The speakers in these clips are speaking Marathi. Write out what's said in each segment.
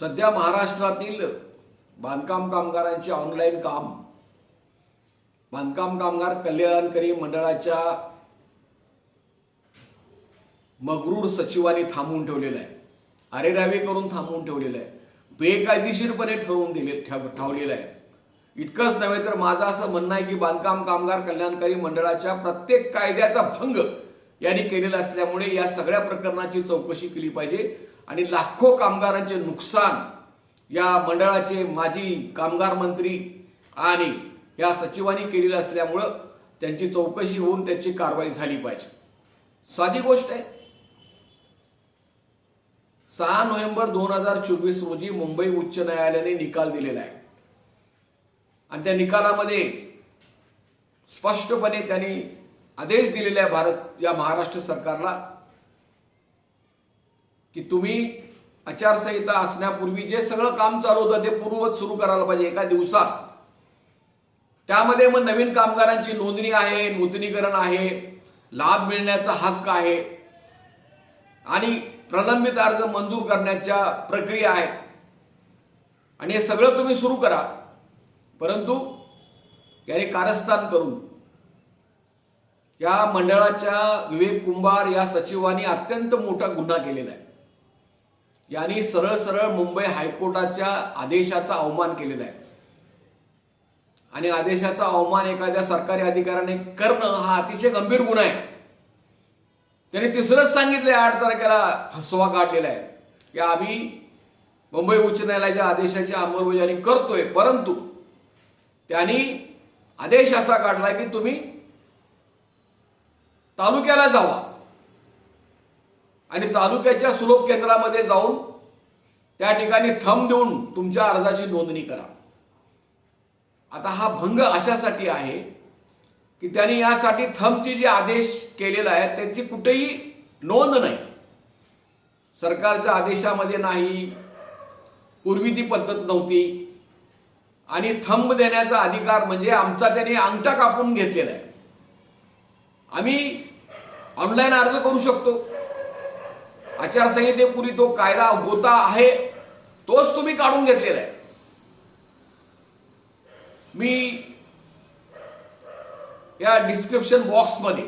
सध्या महाराष्ट्रातील बांधकाम कामगारांचे ऑनलाईन काम बांधकाम कामगार कल्याणकारी मंडळाच्या मगरूर सचिवांनी थांबवून ठेवलेलं आहे. अरेरावे करून थांबवून ठेवलेलं आहे. बेकायदेशीरपणे ठरवून दिले ठेव ठेवलेलं आहे. इतकंच नव्हे तर माझं असं म्हणणं आहे की बांधकाम कामगार कल्याणकारी मंडळाच्या प्रत्येक कायद्याचा भंग यांनी केलेला असल्यामुळे या सगळ्या प्रकरणाची चौकशी केली पाहिजे. आणि लाखो कामगारांचे नुकसान या मंडळाचे माजी कामगार मंत्री आणि या सचिवांनी केलेलं असल्यामुळं त्यांची चौकशी होऊन त्याची कारवाई झाली पाहिजे. साधी गोष्ट आहे. सहा नोव्हेंबर दोन हजार चोवीस रोजी मुंबई उच्च न्यायालयाने निकाल दिलेला आहे. आणि त्या निकालामध्ये स्पष्टपणे त्यांनी आदेश दिलेला आहे भारत या महाराष्ट्र सरकारला. की तुम्ही आचारसंहिता असण्यापूर्वी जे सगळं काम चालू होतं ते पूर्ववत सुरू करायला पाहिजे एका दिवसात. त्यामध्ये मग नवीन कामगारांची नोंदणी आहे नूतनीकरण आहे लाभ मिळण्याचा हक्क आहे आणि प्रलंबित अर्ज मंजूर करण्याच्या प्रक्रिया आहे. आणि हे सगळं तुम्ही सुरू करा. परंतु याने कारस्थान करून या मंडळाच्या विवेक कुंभार या सचिवांनी अत्यंत मोठा गुन्हा केलेला आहे. यांनी सरळ सरळ मुंबई हायकोर्टाच्या आदेशाचा अवमान केलेला आहे. आणि आदेशाचा अवमान एखाद्या सरकारी अधिकाऱ्याने करणं हा अतिशय गंभीर गुन्हा आहे. त्यांनी तिसरंच सांगितलंय आठ तारखेला फसवा काढलेला आहे. की आम्ही मुंबई उच्च न्यायालयाच्या आदेशाची अंमलबजावणी करतोय परंतु त्यांनी आदेश असा काढलाय की तुम्ही तालुक्याला जावा. आणि तालुक्याच्या सुलभ केंद्रामध्ये जाऊन त्या ठिकाणी थंब देऊन तुमच्या अर्जाची नोंदणी करा. आता हा भंग अशासाठी आहे की त्यांनी यासाठी थंबचे जे आदेश केलेला आहे त्याची कुठेही नोंद नाही. सरकारच्या आदेशामध्ये नाही पूर्वी ती पद्धत नव्हती. आणि थंब देण्याचा अधिकार म्हणजे आमचा त्याने अंगठा कापून घेतलेला आहे. आम्ही ऑनलाईन अर्ज करू शकतो. आचारसंहितेपूर्वी तो कायदा होता आहे तोच तुम्ही काढून घेतलेला आहे. मी या डिस्क्रिप्शन बॉक्समध्ये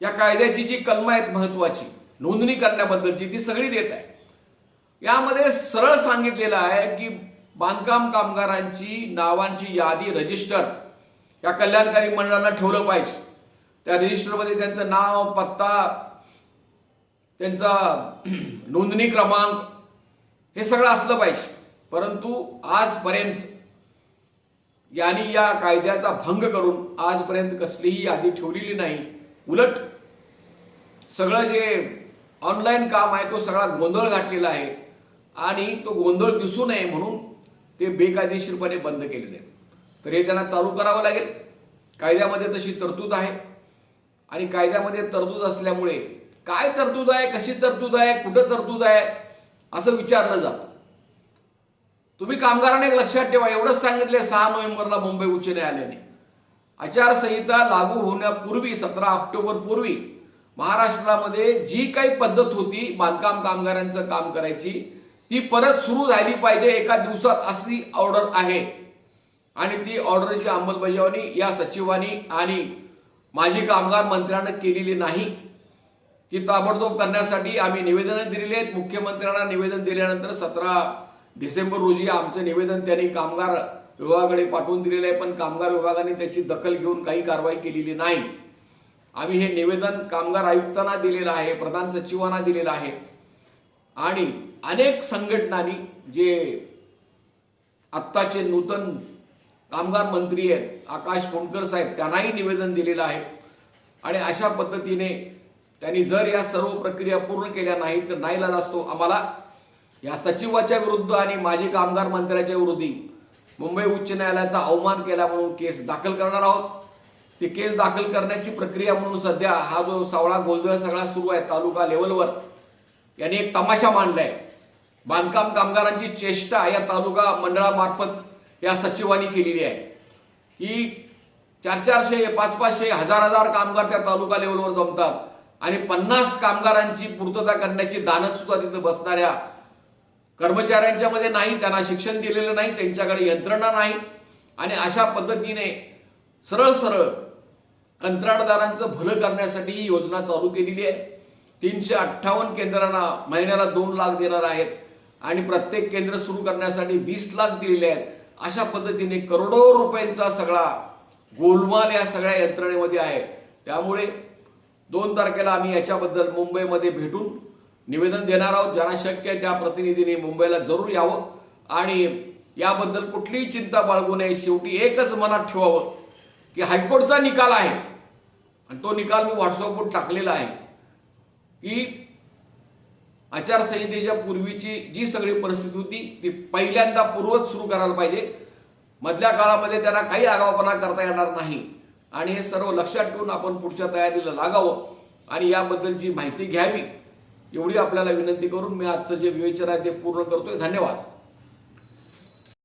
या कायद्याची जी कलमं आहेत महत्वाची नोंदणी करण्याबद्दलची ती सगळी देत आहे. यामध्ये सरळ सांगितलेलं आहे की बांधकाम कामगारांची नावांची यादी रजिस्टर या कल्याणकारी मंडळाला ठेवलं पाहिजे. त्या रजिस्टरमध्ये त्यांचं नाव पत्ता त्यांचा नोंदणी क्रमांक हे सगळं असलं पाहिजे. परंतु आजपर्यंत यांनी या कायद्याचा भंग करून आजपर्यंत कसलीही यादी ठेवलेली नाही. उलट सगळं जे ऑनलाईन काम आहे तो सगळा गोंधळ घातलेला आहे आणि तो गोंधळ दिसू नये म्हणून ते बेकायदेशीरपणे बंद केलेले आहे तर हे त्यांना चालू करावं लागेल. कायद्यामध्ये तशी तरतूद आहे आणि कायद्यामध्ये तरतूद असल्यामुळे काय तरतूद आहे कशी तरतूद आहे कुठं तरतूद आहे असं विचारलं जातं. तुम्ही कामगारांना एक लक्षात ठेवा एवढंच सांगितले सहा नोव्हेंबरला मुंबई उच्च न्यायालयाने. आचारसंहिता लागू होण्यापूर्वी सतरा ऑक्टोबर पूर्वी महाराष्ट्रामध्ये जी काही पद्धत होती बांधकाम कामगारांचं काम करायची ती परत सुरू झाली पाहिजे एका दिवसात अशी ऑर्डर आहे. आणि ती ऑर्डरची अंमलबजावणी या सचिवांनी आणि माजी कामगार मंत्र्यांना केलेली नाही. ती ताबडतोब करण्यासाठी आम्ही निवेदनं दिलेली आहेत. मुख्यमंत्र्यांना निवेदन दिल्यानंतर सतरा डिसेंबर रोजी आमचं निवेदन त्यांनी कामगार विभागाकडे पाठवून दिलेलं आहे. पण कामगार विभागाने त्याची दखल घेऊन काही कारवाई केलेली नाही. आम्ही हे निवेदन कामगार आयुक्तांना दिलेलं आहे प्रधान सचिवांना दिलेलं आहे. आणि अनेक संघटनांनी जे आत्ताचे नूतन कामगार मंत्री आहेत आकाश फोंडकर साहेब त्यांनाही निवेदन दिलेलं आहे. आणि अशा पद्धतीने त्यांनी जर या सर्व प्रक्रिया पूर्ण केल्या नाही तर नाहीला असतो आम्हाला या सचिवाच्या विरुद्ध आणि माजी कामगार मंत्र्याच्या विरोधी मुंबई उच्च न्यायालयाचा अवमान केला म्हणून केस दाखल करणार आहोत. ती केस दाखल करण्याची प्रक्रिया म्हणून सध्या हा जो सावळा गोंधळ सगळा सुरू आहे तालुका लेवलवर यांनी एक तमाशा मांडलाय. बांधकाम कामगारांची चेष्टा या तालुका मंडळामार्फत या सचिवांनी केलेली आहे. ही चार चारशे पाच पाचशे हजार हजार कामगार त्या तालुका लेवलवर जमतात. आणि पन्नास कामगारांची पूर्तता करण्याची दानत सुद्धा तिथं बसणाऱ्या कर्मचाऱ्यांच्यामध्ये नाही त्यांना शिक्षण दिलेलं नाही त्यांच्याकडे यंत्रणा नाही. आणि अशा पद्धतीने सरळ सरळ कंत्राटदारांचं भलं करण्यासाठी ही योजना चालू केलेली आहे. तीनशे अठ्ठावन्न केंद्रांना महिन्याला दोन लाख देणार आहेत आणि प्रत्येक केंद्र सुरू करण्यासाठी वीस लाख दिलेले आहेत. अशा पद्धतीने करोडो रुपयांचा सगळा गोलमाल या सगळ्या यंत्रणेमध्ये आहे. त्यामुळे दोन तारखेला आम्ही याच्याबद्दल मुंबईमध्ये भेटून निवेदन देणार आहोत. ज्यांना शक्य त्या प्रतिनिधींनी मुंबईला जरूर यावं. आणि याबद्दल कुठलीही चिंता बाळगू नये. शेवटी एकच मनात ठेवावं की हायकोर्टचा निकाल आहे. आणि तो निकाल मी व्हॉट्सअपवर टाकलेला आहे की आचारसंहितेच्या पूर्वीची जी सगळी परिस्थिती होती ती पहिल्यांदा पूर्वच सुरू करायला पाहिजे. मधल्या काळामध्ये त्यांना काही आगावपणा करता येणार नाही. आणि हे सर्व लक्षात ठेवून आपण पुढच्या तयारीला लागावं आणि याबद्दलची माहिती घ्यावी एवढी आपल्याला विनंती करून मी आजचं जे विवेचन आहे ते पूर्ण करतोय. धन्यवाद.